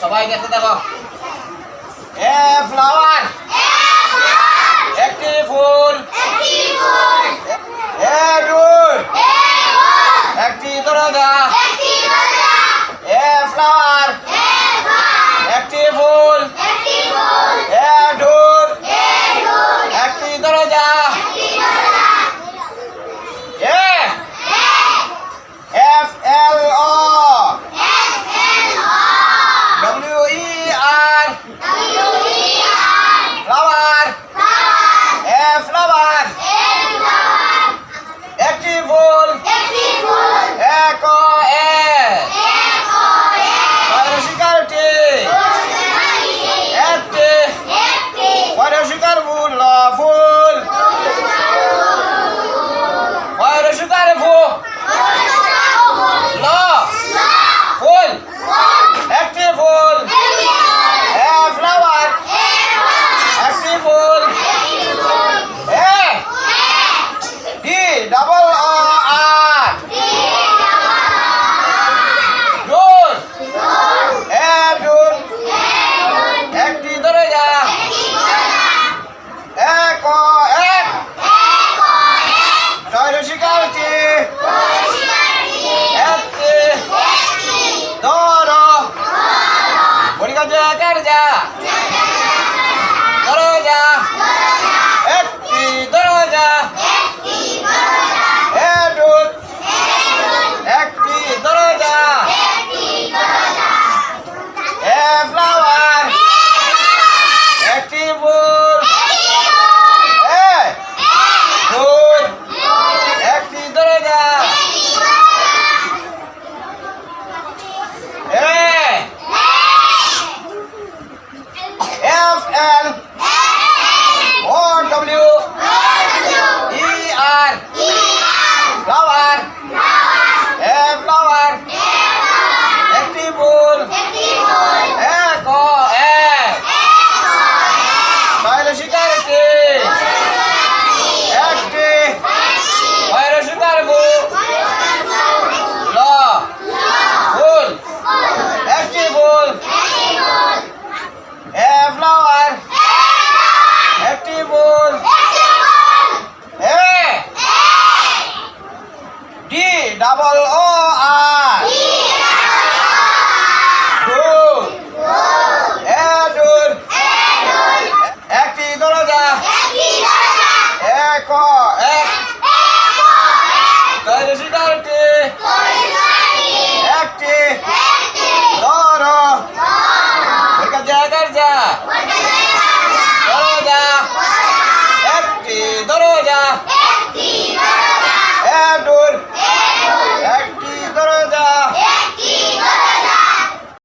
সবাই দেখতে দেখো। A flower. একটি ফুল। এ ডুল একটি দরজা। A flower. Ah! かるじゃん。F L এক। এক তাই রেসিডেন্ট